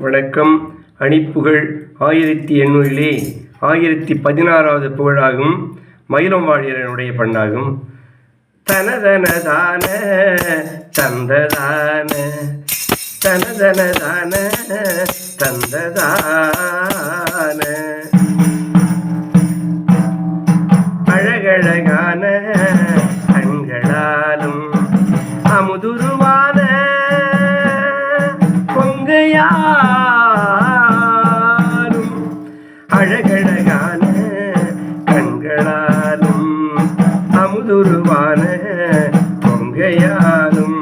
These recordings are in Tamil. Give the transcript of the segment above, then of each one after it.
வணக்கம். அணிப்புகழ் ஆயிரத்தி எண்ணூறிலே ஆயிரத்தி பதினாறாவது புகழாகும். மயிலம் வாழியரனுடைய பண்ணாகும். தனதனதான தந்ததான தனதனதான தந்ததான. அழகழகான கண்களாலும் அமுதுருவா കണ്ണാലും അഴകഴകാന കൺകളാലും അമുതുരുവാന പൊങ്കയാലും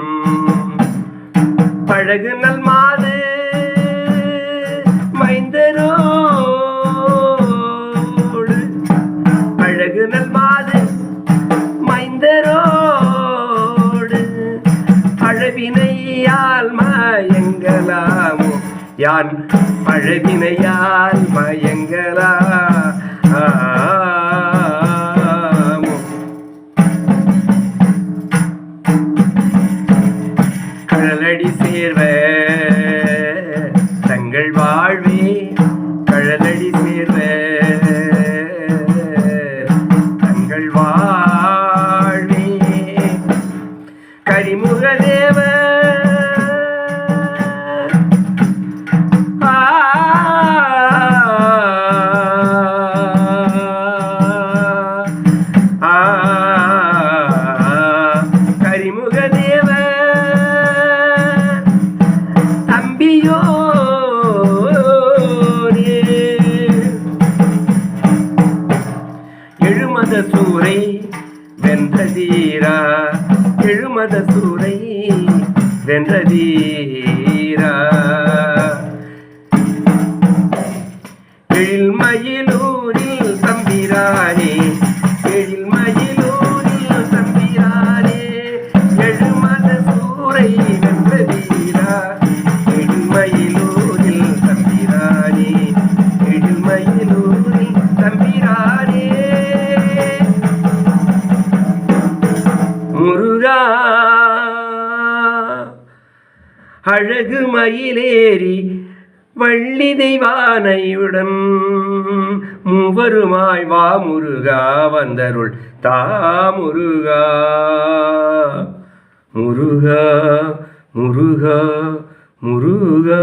പഴകു നൽമാത് മൈന്ദരോട് പഴകു பழவினையால் மயங்கலாமோ? யான் பழவினையால் மய தம்பியோரே எழுமத சூரை வென்றதீரா. எழுமத சூரை வென்றதீரா. எழில்மயிலூரில் தம்பிரானே. விழா. அழகு மயிலேறி வள்ளி தெய்வானையுடன் மூவருமாய் வா முருகா வந்தருள். தா முருகா முருகா முருகா முருகா.